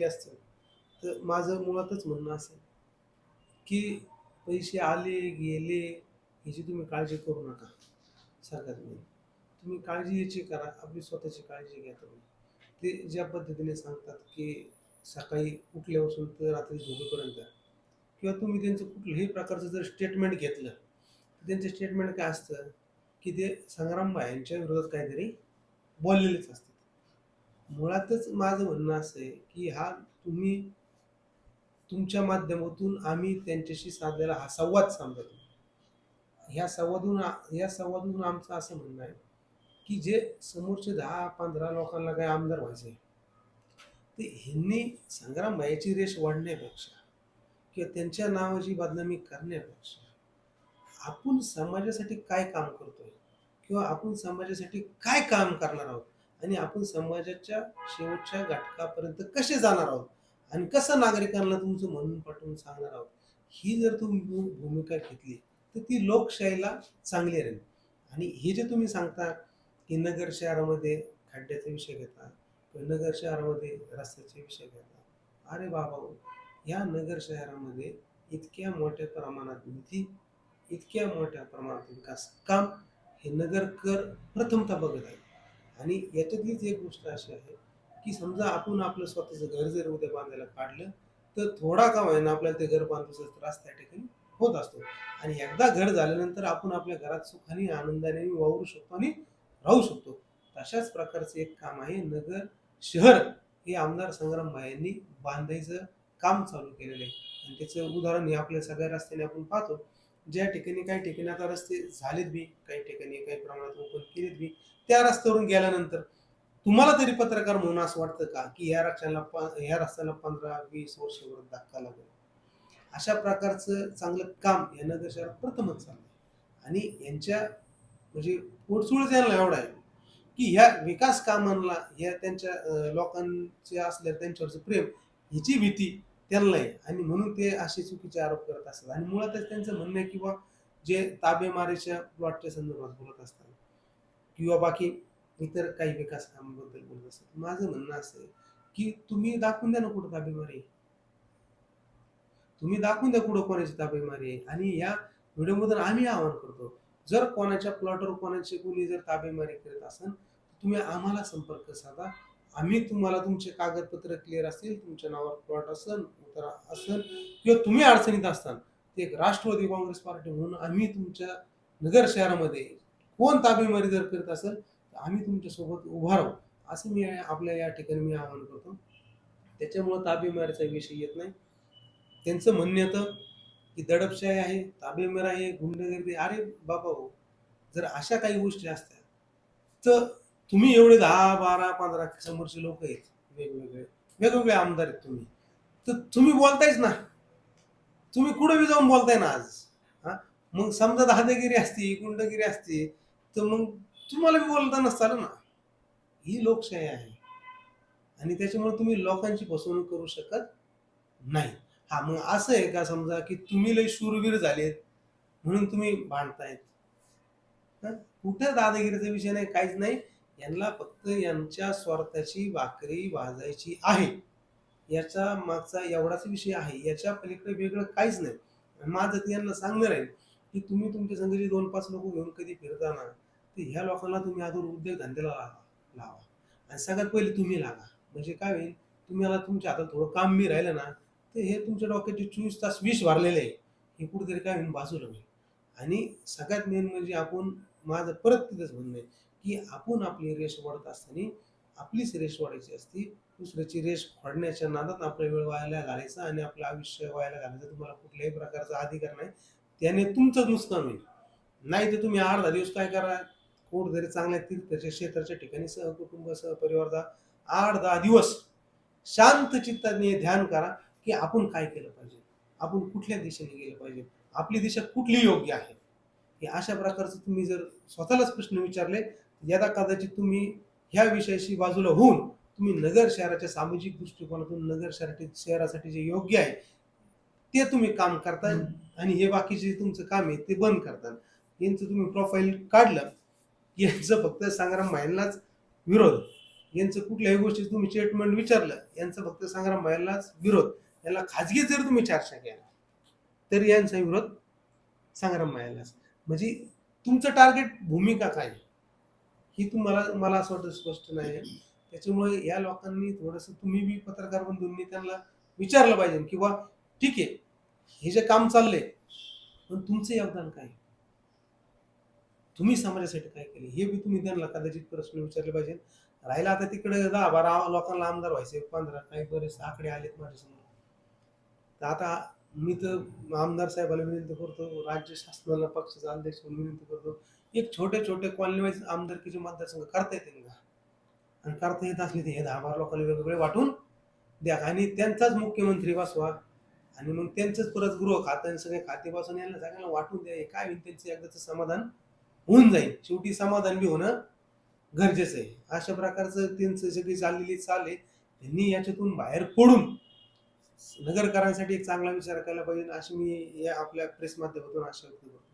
केले असतील तर माझं मुळातच म्हणणं असेल की पैसे आले गेले याची तुम्ही काळजी करू नका सगळ्यात मेन तुम्ही काळजी याची करा आपली स्वतःची काळजी घ्या तुम्ही. ते ज्या पद्धतीने सांगतात की सकाळी उठल्यापासून तर रात्री झोपेपर्यंत किंवा तुम्ही त्यांचं कुठल्याही प्रकारचं जर स्टेटमेंट घेतलं तर त्यांचं स्टेटमेंट काय असतं की ते संग्राम यांच्या विरोधात काहीतरी बोललेलेच असतं मुळातच माझं म्हणणं असं आहे की हा तुम्ही तुमच्या माध्यमातून आम्ही त्यांच्याशी साधलेला हा संवाद समजतो ह्या संवादून या संवादून आमचं असं म्हणणं आहे की जे समोरचे दहा पंधरा लोकांना काय आमदार व्हायचे ते ह्यांनी संग्राम भाईची रेष वाढण्यापेक्षा किंवा त्यांच्या नावाची बदनामी करण्यापेक्षा आपण समाजासाठी काय काम करतोय किंवा आपण समाजासाठी काय काम करणार आहोत आणि आपण समाजाच्या शेवटच्या घटकापर्यंत कसे जाणार आहोत? आणि कसं नागरिकांना तुमचं म्हणून पटवून सांगणार आहोत? ही जर तुम्ही भूमिका घेतली तर ती लोकशाहीला चांगली राहील. आणि हे जे तुम्ही सांगता की नगर शहरामध्ये खड्ड्याचा विषय घेता किंवा नगर शहरामध्ये रस्त्याचे विषय घेता अरे बाबा या नगर शहरामध्ये इतक्या मोठ्या प्रमाणात निधी इतक्या मोठ्या प्रमाणात विकास काम हे नगरकर प्रथमतः बघत आहे आणि याच्यातलीच एक गोष्ट अशी आहे की समजा आपण आपलं स्वतःचं घर जर उद्या बांधायला काढलं तर थोडा का होईना आपल्याला ते घर बांधायचा त्रास त्या ठिकाणी होत असतो. आणि एकदा घर झाल्यानंतर आपण आपल्या घरात सुखाने आनंदाने वावरू शकतो आणि राहू शकतो. तशाच प्रकारचं एक काम आहे नगर शहर हे आमदार संग्राम यांनी बांधायचं काम चालू केलेलं आहे. आणि त्याचं उदाहरण हे आपल्या सगळ्या रस्त्याने आपण पाहतो. ज्या ठिकाणी काही ठिकाणी आता रस्ते झालेत बी काही ठिकाणी काही प्रमाणात ओपन केलेत बी त्या रस्त्यावरून गेल्यानंतर तुम्हाला तरी पत्रकार म्हणून असं वाटतं का की या रस्त्याला प- ह्या रस्त्याला पंधरा वीस वर्षावर धक्का लागेल? अशा प्रकारचं चांगलं काम या नगर शहरात प्रथमच चाललंय. आणि यांच्या म्हणजे पोटसुळ त्यांना एवढा आहे की ह्या विकास कामांना ह्या त्यांच्या लोकांचे असल्या त्यांच्यावरचं प्रेम ह्याची भीती त्यांना आहे आणि म्हणून ते असे चुकीचे आरोप करत असतात. आणि मुळातच त्यांचं म्हणणं आहे किंवा जे ताबेमारीच्या प्लॉटच्या संदर्भात बोलत असतात किंवा बाकी इतर काही विकास कामाबद्दल बोलत असतात. माझं म्हणणं असं आहे की तुम्ही दाखवून द्या ना कुठं ताबेमारी तुम्ही दाखवून द्या कुठं कोणाची ताबेमारी आहे. आणि या व्हिडिओमधून आम्ही आवाहन करतो जर कोणाच्या प्लॉटवर कोणाची कोणी जर ताबेमारी करत असेल तुम्ही आम्हाला संपर्क साधा. आम्ही तुम्हाला तुमचे कागदपत्र क्लिअर असतील तुमच्या नावावर प्लॉट असेल उतरा असेल किंवा तुम्ही अडचणीत असताल ते एक राष्ट्रवादी काँग्रेस पार्टी म्हणून आम्ही तुमच्या नगर शहरामध्ये कोण ताबेमारी जर करत असेल तर आम्ही तुमच्यासोबत उभा राहू. असं मी आपल्या या ठिकाणी मी आवाहन करतो. त्याच्यामुळं ताबेमारीचा विषय येत नाही. त्यांचं म्हणणं येतं की दडपशाही आहे ताबेमारी आहे गुंडगिरी अरे बाबा हो जर अशा काही गोष्टी असत्या तर तुम्ही एवढे दहा बारा पंधरा समोरचे लोक आहेत वेगवेगळे वेगवेगळे आमदार आहेत तुम्ही. तर तुम्ही बोलतायच ना. तुम्ही कुठे बी जाऊन बोलताय ना आज? हा? मग समजा दादागिरी असती गुंडगिरी असती तर मग तुम्हाला बी बोलता नसताल ना. ही लोकशाही आहे. आणि त्याच्यामुळे तुम्ही लोकांची फसवणूक करू शकत नाही. हा मग असं आहे का समजा की तुम्ही लय शूरवीर झालेत म्हणून तुम्ही भांडतायत? कुठं दादागिरीचा विषय नाही काहीच नाही. यांना फक्त यांच्या स्वार्थाची भाकरी वाजायची आहे. याचा मागचा एवढाच विषय आहे. याच्या पलीकडे वेगळं काहीच नाही. आणि माझं ते यांना सांगणार आहे की तुम्ही तुमच्या संघाचे दोन पाच लोक घेऊन कधी फिरताना तर ह्या लोकांना तुम्ही अजून उद्योग धंद्याला लावा. लावा आणि सगळ्यात पहिले तुम्ही लागा. म्हणजे काय होईल? तुम्हाला तुमच्या हातात थोडं काम बी राहिलं ना तर हे तुमच्या डोक्याचे चोवीस तास विष भरलेले आहे. हे कुठेतरी काय होईल? बाजूला होईल. आणि सगळ्यात मेन म्हणजे आपण माझं परत तिथंच म्हणणं आहे. की आपण आपली रेष वाढत असताना आपलीच रेष वाढायची असती. दुसऱ्याची रेष फोडण्याच्या नादात आपला वेळ व्हायला घालायचा आणि आपलं आयुष्य व्हायला घालायचं. तुम्हाला कुठल्याही प्रकारचा अधिकार नाही. त्याने तुमचंच नुकसान होईल. नाही तर तुम्ही अर्धा दिवस काय करा? कोण जरी चांगल्या तीर्थाच्या क्षेत्राच्या ठिकाणी सहकुटुंब सहपरिवार जा. आठ दहा दिवस शांत चित्ताने ध्यान करा की आपण काय केलं पाहिजे? आपण कुठल्या दिशेने गेलं पाहिजे? आपली दिशा कुठली योग्य आहे? हे अशा प्रकारचं तुम्ही जर स्वतःलाच प्रश्न विचारले यदा कदाचित तुम्ही ह्या विषयाशी बाजूला होऊन तुम्ही नगर शहराच्या सामाजिक दृष्टिकोनातून नगर शहरासाठी शहरासाठी जे योग्य आहे ते तुम्ही काम करता आणि हे बाकीचे तुमचं काम आहे ते बंद करता यांचं तुम्ही प्रोफाईल काढलं यांचं फक्त संग्राम भाईंनाच विरोध. यांचं कुठल्याही गोष्टी तुम्ही स्टेटमेंट विचारलं यांचं फक्त संग्राम भाईलाच विरोध. याला खाजगी जर तुम्ही चर्चा केला तर यांचा विरोध संग्राम भाईलाच म्हणजे तुमचं टार्गेट भूमिका काय ही तुम्हाला मला असं वाटतं स्पष्ट नाही. त्याच्यामुळे या लोकांनी थोडंसं तुम्ही बी पत्रकार बंधूंनी त्यांना विचारलं पाहिजे किंवा ठीक आहे हे जे काम चाललंय पण तुमचं योगदान काय? तुम्ही समाजासाठी काय केले? हे बी तुम्ही त्यांना कदाचित प्रश्न विचारले पाहिजे. राहिला आता तिकडे दहा बारा लोकांना आमदार व्हायचे पंधरा काही बरेच आकडे आलेत माझ्यासमोर. तर आता मी तर आमदार साहेबाला विनंती करतो राज्य शासनाला पक्षाचा अध्यक्ष म्हणून विनंती करतो एक छोटे छोटे कॉलनी वाईज आमदारकीचे मतदारसंघ करता येतील का? आणि करता येत असले ते हे दहा बारा लोकांना वेगवेगळे वाटून द्या. आणि त्यांचाच मुख्यमंत्री बसवा. आणि मग त्यांचंच परत गृह खातं आणि सगळे खाते बसून यांना सगळ्यांना वाटून द्या. हे काय होईल? त्यांचं एकदाचं समाधान होऊन जाईल. शेवटी समाधान बी होणं गरजेचं आहे. अशा प्रकारचं त्यांचं सगळी चाललेली चाल आहे. त्यांनी याच्यातून बाहेर पडून नगरकरांसाठी एक चांगला विचार करायला पाहिजे अशी मी या आपल्या प्रेस माध्यमातून आशा व्यक्त करतो.